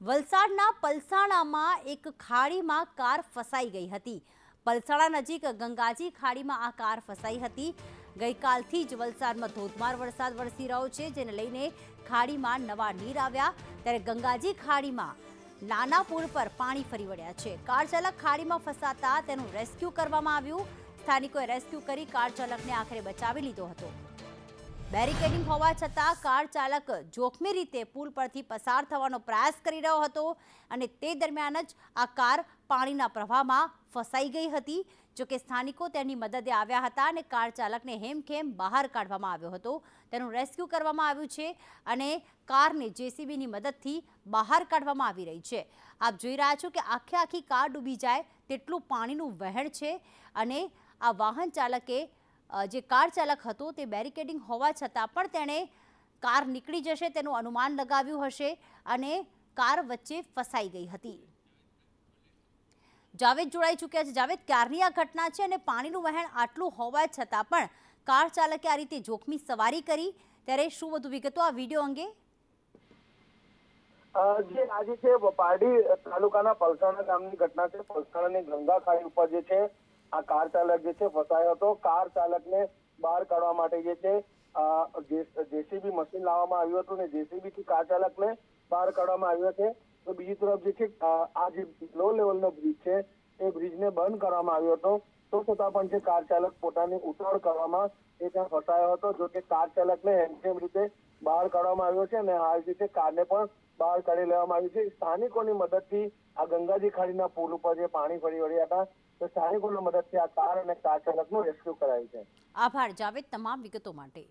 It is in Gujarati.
વલસાડના પલસાણામાં એક ખાડીમાં કાર ફસાઈ ગઈ હતી. પલસાણા નજીક ગંગાજી ખાડીમાં આ કાર ફસાઈ હતી. ગઈકાલથી જ વલસાડમાં ધોધમાર વરસાદ વરસી રહ્યો છે, જેને લઈને ખાડીમાં નવા નીર આવ્યા. ત્યારે ગંગાજી ખાડીમાં નાના પુલ પર પાણી ફરી વળ્યા છે. કાર ચાલક ખાડીમાં ફસાતા તેનું રેસ્ક્યુ કરવામાં આવ્યું. સ્થાનિકોએ રેસ્ક્યુ કરી કાર ચાલકને આખરે બચાવી લીધો હતો. બેરિકેડિંગ હોવા છતાં કાર ચાલક જોખમી રીતે પુલ પરથી પસાર થવાનો પ્રયાસ કરી રહ્યો હતો અને તે દરમિયાન જ આ કાર પાણીના પ્રવાહમાં ફસાઈ ગઈ હતી. જોકે સ્થાનિકો તેની મદદે આવ્યા હતા અને કાર ચાલકને હેમખેમ બહાર કાઢવામાં આવ્યો હતો. તેનું રેસ્ક્યુ કરવામાં આવ્યું છે અને કારને જેસીબીની મદદથી બહાર કાઢવામાં આવી રહી છે. આપ જોઈ રહ્યા છો કે આખે આખી કાર ડૂબી જાય તેટલું પાણીનું વહેણ છે અને આ વાહન ચાલકે જે કાર ચાલક હતો તે બેરિકેડિંગ હોવા છતાં પણ તેણે કાર નીકળી જશે તેનું અનુમાન લગાવ્યું હશે અને કાર વચ્ચે ફસાઈ ગઈ હતી. જાવેદ જોડાઈ ચૂક્યા છે. જાવેદ, ક્યારની આ ઘટના છે અને પાણીનું વહેણ આટલું હોવા છતાં પણ કાર ચાલકે આ રીતે જોખમી સવારી કરી? ત્યારે શું વધુ વિગતો આ વીડિયો અંગે? જે આજે છે પારડી તાલુકાના પલસાણા ગામની ઘટના છે. પલસાણાની ગંગા ખાડી ઉપર જે છે આ કાર ચાલક જે છે ફસાયો હતો. કાર ચાલકને બહાર કાઢવા માટે જે છે જેસીબી મશીન લાવવામાં આવ્યું હતું ને જેસીબી થી કાર ચાલકને બહાર કાઢવામાં આવ્યો છે. તો બીજી તરફ જે છે આ જે લો લેવલનો બ્રિજ છે એ બ્રિજને બંધ કરવામાં આવ્યો હતો. તો છતાં પણ જે કાર ચાલક પોતાની ઉતાવળ કરવામાં એ ત્યાં ફસાયો હતો. જો કે કાર ચાલકને હેમખેમ રીતે બહાર કાઢવામાં આવ્યો છે અને હાલ જે છે કારને પણ બહાર કાઢી લેવામાં આવ્યું છે. સ્થાનિકોની મદદથી આ ગંગાજી ખાડીના પુલ ઉપર જે પાણી ફરી વળ્યા હતા, તો સ્થાનિકોની મદદથી આ કાર અને કાર ચાલકનું રેસ્ક્યુ કરાયું છે. આભાર. જાવેદ, તમામ વિગતો માટે.